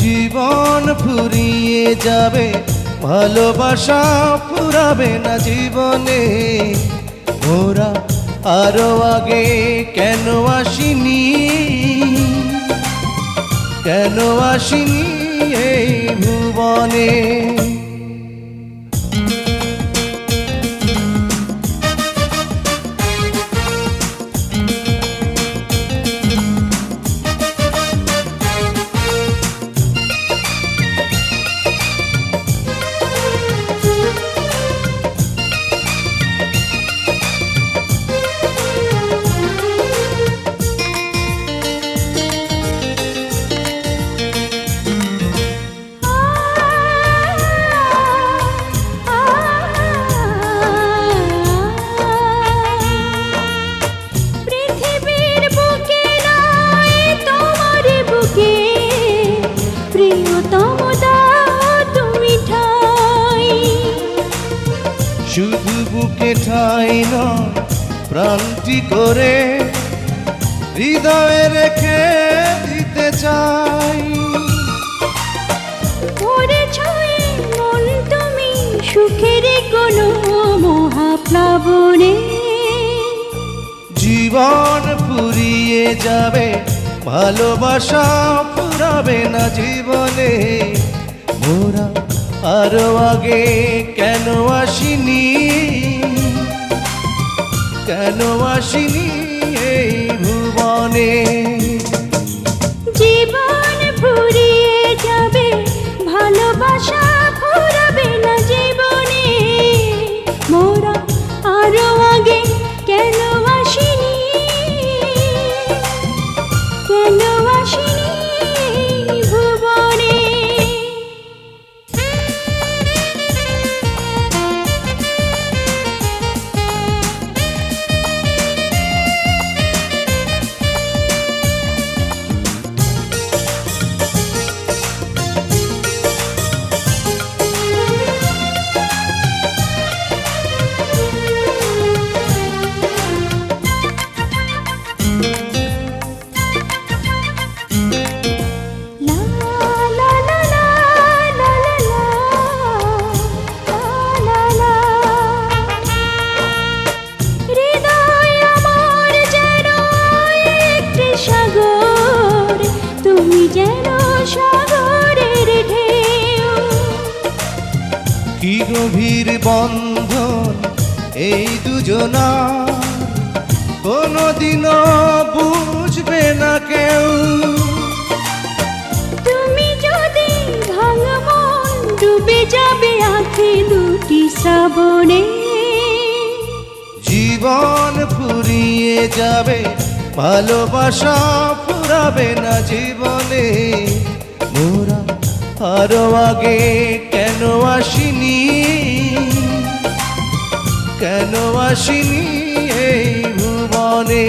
জীবন ফুরিয়ে যাবে, ভালোবাসা ফুরাবে না জীবনে। ওরা আরও আগে কেন আসিনি? কেন আসিনি এই ভুবনে? নয় প্রান্তি করে হৃদয়ে রেখে দিতে চাই। ভরে মন তুমি সুখের কোনো মহাপ্লাবনে। জীবন ফুরিয়ে যাবে ভালোবাসা পুরাবে না জীবনে। মোরা আরও আগে কেন আসিনি কেন আসিনি এই ভুবনে। জীবন ফুরিয়ে যাবে ভালোবাসা সাগরের ঢেউ। কি গভীর বন্ধন এই দুজনা? কোনোদিনও বুঝবে না কেউ। তুমি যদি ভাঙা মন ডুবে যাবে আঁখে দুটি শ্রাবণে। জীবন ফুরিয়ে যাবে ভালোবাসা ফুরাবে না জীবনে। মোরা আরও আগে কেন আসিনি? কেন আসিনি এই ভুবনে?